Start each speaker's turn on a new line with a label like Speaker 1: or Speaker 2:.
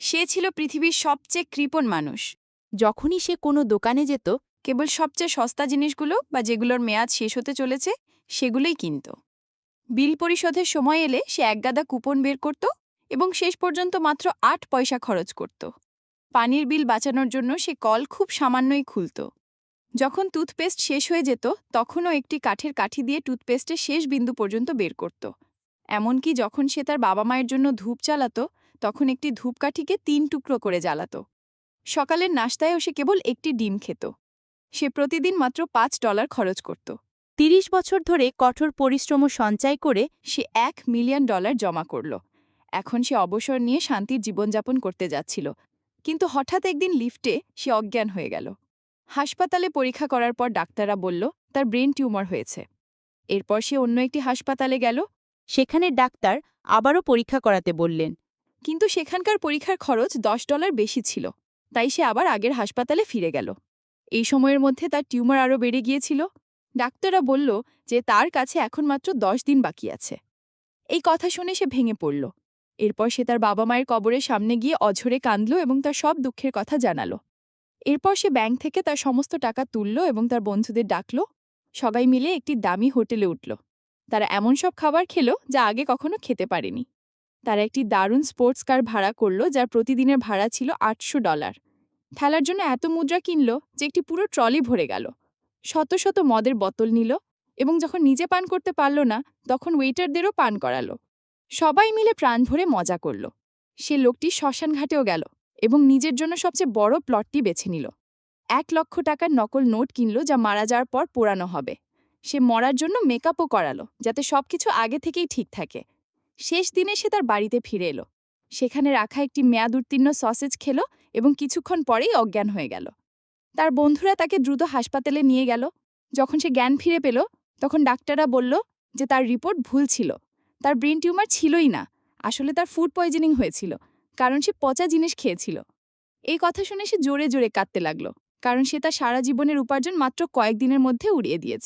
Speaker 1: সে ছিল পৃথিবীর সবচেয়ে কৃপণ মানুষ।
Speaker 2: যখনই সে কোনো দোকানে যেত,
Speaker 1: কেবল সবচেয়ে সস্তা জিনিসগুলো বা যেগুলোর মেয়াদ শেষ হতে চলেছে, সেগুলোই কিনত। বিল পরিশোধের সময় এলে সে একগাদা কুপন বের করত এবং শেষ পর্যন্ত মাত্র আট পয়সা খরচ করত। পানির বিল বাঁচানোর জন্য সে কল খুব সামান্যই খুলত। যখন টুথপেস্ট শেষ হয়ে যেত, তখনও একটি কাঠের কাঠি দিয়ে টুথপেস্টের শেষ বিন্দু পর্যন্ত বের করত। এমনকি যখন সে তার বাবা মায়ের জন্য ধূপ জ্বালাত তখন একটি ধূপকাঠিকে তিন টুকরো করে জ্বালাত। সকালের নাস্তায়ও সে কেবল একটি ডিম খেত। সে প্রতিদিন মাত্র পাঁচ ডলার খরচ করত।
Speaker 2: তিরিশ বছর ধরে কঠোর পরিশ্রম সঞ্চয় করে
Speaker 1: সে এক মিলিয়ন ডলার জমা করল। এখন সে অবসর নিয়ে শান্তির জীবনযাপন করতে যাচ্ছিল। কিন্তু হঠাৎ একদিন লিফটে সে অজ্ঞান হয়ে গেল। হাসপাতালে পরীক্ষা করার পর ডাক্তাররা বলল, তার ব্রেন টিউমার হয়েছে। এরপর সে অন্য একটি হাসপাতালে গেল।
Speaker 2: সেখানে ডাক্তার আবারও পরীক্ষা করাতে বললেন।
Speaker 1: কিন্তু সেখানকার পরীক্ষার খরচ দশ ডলার বেশি ছিল, তাই সে আবার আগের হাসপাতালে ফিরে গেল। এই সময়ের মধ্যে তার টিউমার আরও বেড়ে গিয়েছিল। ডাক্তাররা বলল যে তার কাছে এখন মাত্র দশ দিন বাকি আছে। এই কথা শুনে সে ভেঙে পড়ল। এরপর সে তার বাবা মায়ের কবরের সামনে গিয়ে অঝরে কাঁদল এবং তার সব দুঃখের কথা জানালো। এরপর সে ব্যাংক থেকে তার সমস্ত টাকা তুলল এবং তার বন্ধুদের ডাকল। সবাই মিলে একটি দামি হোটেলে উঠল। তারা এমন সব খাবার খেলো যা আগে কখনো খেতে পারেনি। তারা একটি দারুণ স্পোর্টস কার ভাড়া করল, যার প্রতিদিনের ভাড়া ছিল আটশো ডলার। খেলার জন্য এত মুদ্রা কিনল যে একটি পুরো ট্রলি ভরে গেল। শত শত মদের বোতল নিল এবং যখন নিজে পান করতে পারল না, তখন ওয়েটারদেরও পান করালো। সবাই মিলে প্রাণ ভরে মজা করল। সে লোকটি শ্মশান ঘাটেও গেল এবং নিজের জন্য সবচেয়ে বড় প্লটটি বেছে নিল। এক লক্ষ টাকার নকল নোট কিনল যা মারা যাওয়ার পর পোড়ানো হবে। সে মরার জন্য মেকআপও করালো, যাতে সবকিছু আগে থেকেই ঠিক থাকে। শেষ দিনে সে তার বাড়িতে ফিরে এলো। সেখানে রাখা একটি মেয়াদ উত্তীর্ণ সসেজ খেলো এবং কিছুক্ষণ পরেই অজ্ঞান হয়ে গেল। তার বন্ধুরা তাকে দ্রুত হাসপাতালে নিয়ে গেল। যখন সে জ্ঞান ফিরে পেল, তখন ডাক্তাররা বলল যে তার রিপোর্ট ভুল ছিল। তার ব্রেন টিউমার ছিলই না। আসলে তার ফুড পয়জনিং হয়েছিল, কারণ সে পচা জিনিস খেয়েছিল। এই কথা শুনে সে জোরে জোরে কাঁদতে লাগল, কারণ সে তার সারা জীবনের উপার্জন মাত্র কয়েকদিনের মধ্যে উড়িয়ে দিয়েছে।